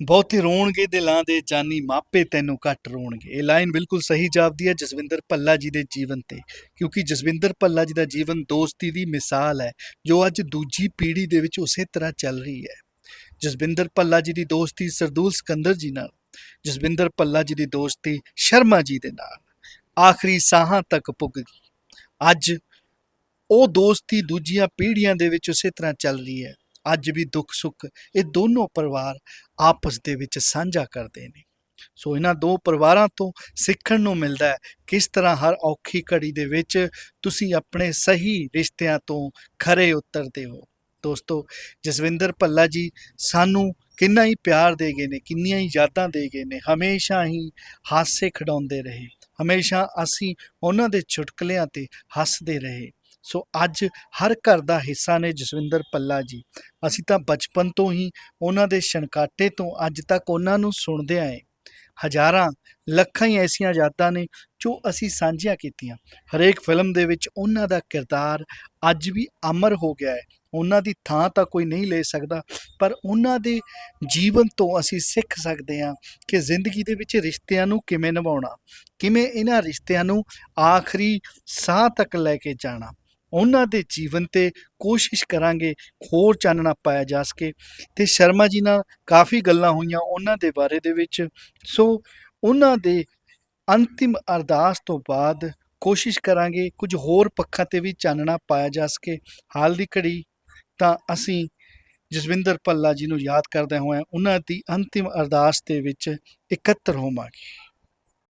ਬਹੁਤੇ ਰੋਣਗੇ ਦਿਲਾਂ ਦੇ ਜਾਨੀ ਮਾਪੇ ਤੈਨੂੰ ਘੱਟ ਰੋਣਗੇ। ਇਹ ਲਾਈਨ ਬਿਲਕੁਲ ਸਹੀ ਜਾਪਦੀ ਹੈ ਜਸਵਿੰਦਰ ਭੱਲਾ ਜੀ ਦੇ ਜੀਵਨ ਤੇ, ਕਿਉਂਕਿ ਜਸਵਿੰਦਰ ਭੱਲਾ ਜੀ ਦਾ ਜੀਵਨ ਦੋਸਤੀ ਦੀ ਮਿਸਾਲ ਹੈ, ਜੋ ਅੱਜ ਦੂਜੀ ਪੀੜ੍ਹੀ ਦੇ ਵਿੱਚ ਉਸੇ ਤਰ੍ਹਾਂ ਚੱਲ ਰਹੀ ਹੈ। ਜਸਵਿੰਦਰ ਭੱਲਾ ਜੀ ਦੀ ਦੋਸਤੀ ਸਰਦੂਲ ਸਿਕੰਦਰ ਜੀ ਨਾਲ, ਜਸਵਿੰਦਰ ਭੱਲਾ ਜੀ ਦੀ ਦੋਸਤੀ ਸ਼ਰਮਾ ਜੀ ਦੇ ਨਾਲ, ਆਖਰੀ ਸਾਹਾਂ ਤੱਕ ਪੁੱਗ ਗਈ। ਅੱਜ ਉਹ ਦੋਸਤੀ ਦੂਜੀਆਂ ਪੀੜ੍ਹੀਆਂ ਦੇ ਵਿੱਚ ਉਸੇ ਤਰ੍ਹਾਂ ਚੱਲ ਰਹੀ ਹੈ। ਅੱਜ ਵੀ ਦੁੱਖ ਸੁੱਖ ਇਹ ਦੋਨੋਂ ਪਰਿਵਾਰ ਆਪਸ ਦੇ ਵਿੱਚ ਸਾਂਝਾ ਕਰਦੇ ਨੇ। ਸੋ ਇਹਨਾਂ ਦੋ ਪਰਿਵਾਰਾਂ ਤੋਂ ਸਿੱਖਣ ਨੂੰ ਮਿਲਦਾ ਹੈ ਕਿਸ ਤਰ੍ਹਾਂ ਹਰ ਔਖੀ ਘੜੀ ਦੇ ਵਿੱਚ ਤੁਸੀਂ ਆਪਣੇ ਸਹੀ ਰਿਸ਼ਤਿਆਂ ਤੋਂ ਖਰੇ ਉਤਰਦੇ ਹੋ। ਦੋਸਤੋ, ਜਸਵਿੰਦਰ ਭੱਲਾ ਜੀ, ਸਾਨੂੰ ਕਿੰਨਾ ਹੀ ਪਿਆਰ ਦੇ ਗਏ ਨੇ, ਕਿੰਨੀਆਂ ਹੀ ਯਾਦਾਂ ਦੇ ਗਏ ਨੇ, ਹਮੇਸ਼ਾ ਹੀ ਹਾਸੇ ਖਿਡਾਉਂਦੇ ਰਹੇ। ਹਮੇਸ਼ਾ ਅਸੀਂ ਉਹਨਾਂ ਦੇ ਚੁਟਕਲਿਆਂ ਤੇ ਹੱਸਦੇ ਰਹੇ। ਸੋ ਅੱਜ ਹਰ ਘਰ ਦਾ ਹਿੱਸਾ ਨੇ ਜਸਵਿੰਦਰ ਪੱਲਾ ਜੀ। ਅਸੀਂ ਤਾਂ ਬਚਪਨ ਤੋਂ ਹੀ ਉਹਨਾਂ ਦੇ ਛਣਕਾਟੇ ਤੋਂ ਅੱਜ ਤੱਕ ਉਹਨਾਂ ਨੂੰ ਸੁਣਦੇ ਆਏ ਹਜ਼ਾਰਾਂ, ਲੱਖਾਂ ਹੀ ਐਸੀਆਂ ਯਾਦਾਂ ਨੇ ਜੋ ਅਸੀਂ ਸਾਂਝੀਆਂ ਕੀਤੀਆਂ। ਹਰੇਕ ਫਿਲਮ ਦੇ ਵਿੱਚ ਉਹਨਾਂ ਦਾ ਕਿਰਦਾਰ ਅੱਜ ਵੀ ਅਮਰ ਹੋ ਗਿਆ ਹੈ। ਉਹਨਾਂ ਦੀ ਥਾਂ ਤਾਂ ਕੋਈ ਨਹੀਂ ਲੈ ਸਕਦਾ, ਪਰ ਉਹਨਾਂ ਦੇ ਜੀਵਨ ਤੋਂ ਅਸੀਂ ਸਿੱਖ ਸਕਦੇ ਹਾਂ ਕਿ ਜ਼ਿੰਦਗੀ ਦੇ ਵਿੱਚ ਰਿਸ਼ਤਿਆਂ ਨੂੰ ਕਿਵੇਂ ਨਿਭਾਉਣਾ, ਕਿਵੇਂ ਇਹਨਾਂ ਰਿਸ਼ਤਿਆਂ ਨੂੰ ਆਖਰੀ ਸਾਹ ਤੱਕ ਲੈ ਕੇ ਜਾਣਾ। ਉਹਨਾਂ ਦੇ ਜੀਵਨ ਤੇ ਕੋਸ਼ਿਸ਼ ਕਰਾਂਗੇ ਹੋਰ ਚਾਨਣਾ ਪਾਇਆ ਜਾ ਸਕੇ। ਤੇ ਸ਼ਰਮਾ ਜੀ ਨਾਲ ਕਾਫੀ ਗੱਲਾਂ ਹੋਈਆਂ ਉਹਨਾਂ ਦੇ ਬਾਰੇ ਦੇ ਵਿੱਚ। ਸੋ ਉਹਨਾਂ ਦੇ ਅੰਤਿਮ ਅਰਦਾਸ ਤੋਂ ਬਾਅਦ ਕੋਸ਼ਿਸ਼ ਕਰਾਂਗੇ ਕੁਝ ਹੋਰ ਪੱਖਾਂ ਤੇ ਵੀ ਚਾਨਣਾ ਪਾਇਆ ਜਾ ਸਕੇ। ਹਾਲ ਦੀ ਘੜੀ ਤਾਂ ਅਸੀਂ ਜਸਵਿੰਦਰ ਭੱਲਾ ਜੀ ਨੂੰ ਯਾਦ ਕਰਦੇ ਹੋਏ ਉਹਨਾਂ ਦੀ ਅੰਤਿਮ ਅਰਦਾਸ ਦੇ ਵਿੱਚ ਇਕੱਤਰ ਹੋਵਾਂਗੇ।